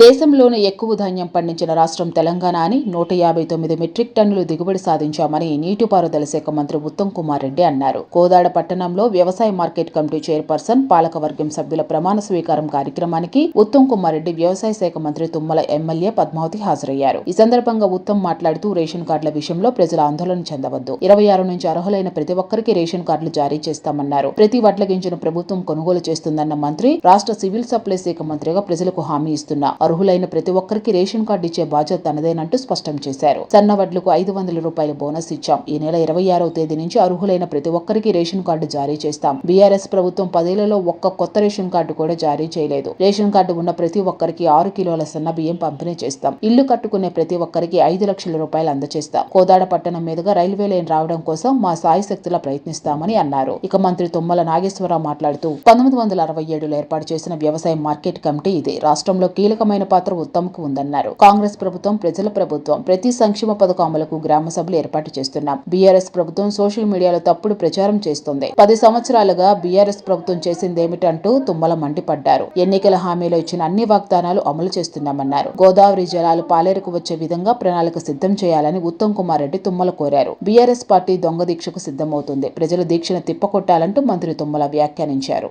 దేశంలోనే ఎక్కువ ధాన్యం పండించిన రాష్ట్రం తెలంగాణ అని నూట యాభై తొమ్మిది మెట్రిక్ టన్నులు దిగుబడి సాధించామని నీటిపారుదల శాఖ మంత్రి ఉత్తమ్ కుమార్ రెడ్డి అన్నారు. కోదాడ పట్టణంలో వ్యవసాయ మార్కెట్ కమిటీ చైర్పర్సన్ పాలకవర్గం సభ్యుల ప్రమాణ స్వీకారం కార్యక్రమానికి ఉత్తమ్ కుమార్ రెడ్డి వ్యవసాయ శాఖ మంత్రి తుమ్మల ఎమ్మెల్యే పద్మావతి హాజరయ్యారు. ఈ సందర్భంగా ఉత్తమ్ మాట్లాడుతూ రేషన్ కార్డుల విషయంలో ప్రజలు ఆందోళన చెందవద్దు. ఇరవై ఆరు నుంచి అర్హులైన ప్రతి ఒక్కరికి రేషన్ కార్డులు జారీ చేస్తామన్నారు. ప్రతి వడ్ల గింజను ప్రభుత్వం కొనుగోలు చేస్తుందన్న మంత్రి రాష్ట్ర సివిల్ సప్లై శాఖ మంత్రిగా ప్రజలకు హామీ ఇస్తున్నా అర్హులైన ప్రతి ఒక్కరికి రేషన్ కార్డు ఇచ్చే బాధ్యత తనదేనంటూ స్పష్టం చేశారు. సన్న వడ్లకు ఐదు వందల రూపాయల బోనస్ ఇచ్చాం. ఈ నెల ఇరవై ఆరవ తేదీ నుంచి అర్హులైన ప్రతి ఒక్కరికి రేషన్ కార్డు జారీ చేస్తాం. బీఆర్ఎస్ ప్రభుత్వం పదేళ్ళలో ఒక్క కొత్త రేషన్ కార్డు కూడా జారీ చేయలేదు. రేషన్ కార్డు ఉన్న ప్రతి ఒక్కరికి ఆరు కిలోల సన్న బియ్యం పంపిణీ చేస్తాం. ఇల్లు కట్టుకునే ప్రతి ఒక్కరికి ఐదు లక్షల రూపాయలు అందజేస్తాం కోదాడ పట్టణం మీదుగా రైల్వే లైన్ రావడం కోసం మా సాయి శక్తుల ప్రయత్నిస్తామని అన్నారు. ఇక మంత్రి తుమ్మల నాగేశ్వరరావు మాట్లాడుతూ పంతొమ్మిది వందల అరవై ఏడులో ఏర్పాటు చేసిన వ్యవసాయ మార్కెట్ కమిటీ ఇది. రాష్ట్రంలో కీలకమైన కీలకమైన పాత్ర ఉత్తమ్కు ఉందన్నారు. కాంగ్రెస్ ప్రభుత్వం ప్రజల ప్రభుత్వం ప్రతి సంక్షేమ పథకం అమలుకు గ్రామ సభలు ఏర్పాటు చేస్తున్నాం. బీఆర్ఎస్ ప్రభుత్వం సోషల్ మీడియాలో తప్పుడు ప్రచారం చేస్తుంది. పది సంవత్సరాలుగా బీఆర్ఎస్ ప్రభుత్వం చేసిందేమిటంటూ తుమ్మల మండిపడ్డారు. ఎన్నికల హామీలో ఇచ్చిన అన్ని వాగ్దానాలు అమలు చేస్తున్నామన్నారు. గోదావరి జలాలు పాలేరుకు వచ్చే విధంగా ప్రణాళిక సిద్ధం చేయాలని ఉత్తమ్ కుమార్ రెడ్డి తుమ్మల కోరారు. బీఆర్ఎస్ పార్టీ దొంగ దీక్షకు సిద్ధమవుతుంది. ప్రజలు దీక్షను తిప్పకొట్టాలంటూ మంత్రి తుమ్మల వ్యాఖ్యానించారు.